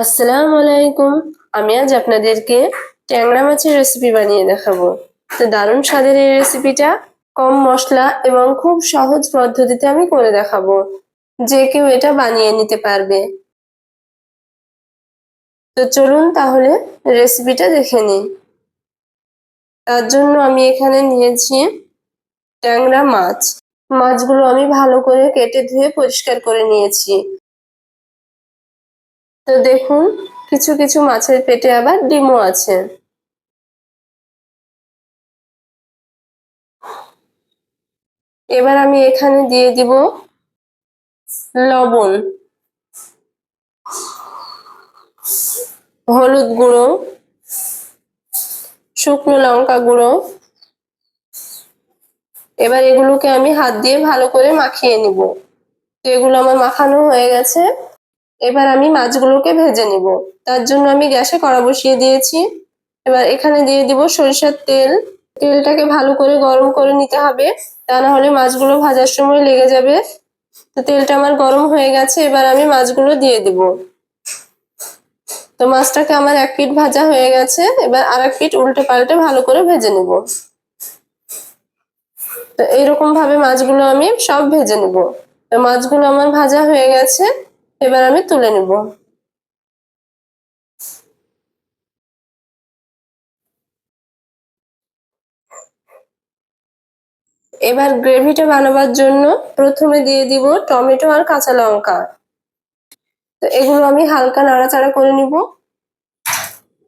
আসসালামু আলাইকুম। আমি আজ আপনাদেরকে ট্যাংরা মাছের রেসিপি বানিয়ে দেখাবো। তো দারুণ স্বাদের এই রেসিপিটা কম মশলা এবং খুব সহজ পদ্ধতিতে আমি করে দেখাবো। যে কেউ এটা বানিয়ে নিতে পারবে। তো চলুন তাহলে রেসিপিটা দেখে নিই। তার জন্য আমি এখানে নিয়েছি ট্যাংরা মাছ। মাছগুলো আমি ভালো করে কেটে ধুয়ে পরিষ্কার করে নিয়েছি। তো দেখুন, কিছু কিছু মাছের পেটে আবার ডিমও আছে। এবার আমি এখানে দিয়ে দিব লবণ, হলুদ গুঁড়ো, শুকনো লঙ্কা গুঁড়ো। এবার এগুলোকে আমি হাত দিয়ে ভালো করে মাখিয়ে নিব। এগুলো আমার মাখানো হয়ে গেছে এবার আমি মাছগুলোকে ভেজে নিব। তার জন্য আমি গ্যাসে কড়া বসিয়ে দিয়েছি। এবার এখানে দিয়ে দিব সরিষার তেল। তেলটাকে ভালো করে গরম করে নিতে হবে। তা না হলে মাছগুলো ভাজার সময় লেগে যাবে। তো তেলটা আমার গরম হয়ে গেছে, এবার আমি মাছগুলো দিয়ে দিব। তো মাছটাকে আমার এক পিঠ ভাজা হয়ে গেছে। এবার আর এক পিঠ উল্টে পাল্টে ভালো করে ভেজে নিব। তো এইরকম ভাবে মাছগুলো আমি সব ভেজে নিব। তো মাছগুলো আমার ভাজা হয়ে গেছে। এবার আমি তুলে নিব। এবার গ্রেভিটা বানাবার জন্য প্রথমে দিয়ে দিব টমেটো আর কাঁচা লঙ্কা। তো এগুলো আমি হালকা নাড়াচাড়া করে নিব।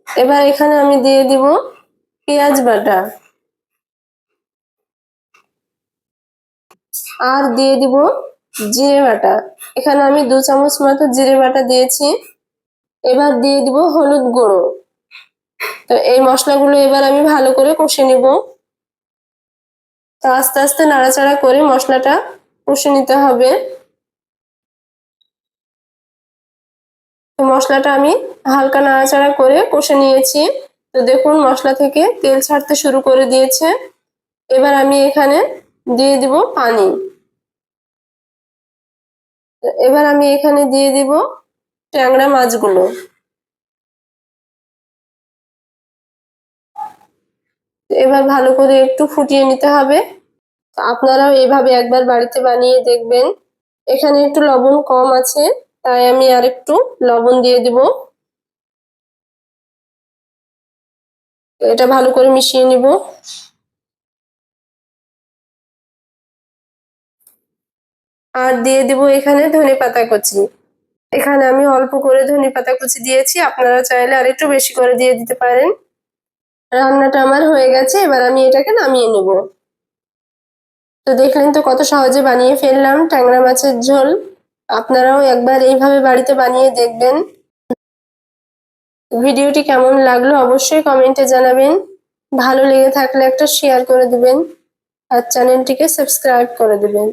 এবার এখানে আমি দিয়ে দিব পেঁয়াজ বাটা। আর দিয়ে দিব জিরে বাটা। এখানে আমি দু চামচ মতো জিরে বাটা দিয়েছি। এবার দিয়ে দিব হলুদ গুঁড়ো। তো এই মশলাগুলো এবার আমি ভালো করে কষে নিব। তো আস্তে আস্তে নাড়াচাড়া করে মশলাটা কষে নিতে হবে। তো মশলাটা আমি হালকা নাড়াচাড়া করে কষে নিয়েছি। তো দেখুন মশলা থেকে তেল ছাড়তে শুরু করে দিয়েছে। এবার আমি এখানে দিয়ে দিব পানি। এবার আমি এখানে দিয়ে দিব ট্যাংরা মাছগুলো। এবার ভালো করে একটু ফুটিয়ে নিতে হবে। আপনারাও এইভাবে একবার বাড়িতে বানিয়ে দেখবেন। এখানে একটু লবণ কম আছে, তাই আমি আর একটু লবণ দিয়ে দিব। এটা ভালো করে মিশিয়ে নিব। আর দিয়ে দিব এখানে ধনে পাতা কুচি। এখানে আমি অল্প করে ধনে পাতা কুচি দিয়েছি, আপনারা চাইলে আর একটু বেশি করে দিয়ে দিতে পারেন। রান্নাটা আমার হয়ে গেছে, এবার আমি এটাকে নামিয়ে নেব। তো দেখলেন তো কত সহজে বানিয়ে ফেললাম ট্যাংরা মাছের ঝোল। আপনারাও একবার এইভাবে বাড়িতে বানিয়ে দেখবেন। ভিডিওটি কেমন লাগল অবশ্যই কমেন্টে জানাবেন। ভালো লেগে থাকলে একটা শেয়ার করে দিবেন। আর চ্যানেলটিকে সাবস্ক্রাইব করে দিবেন।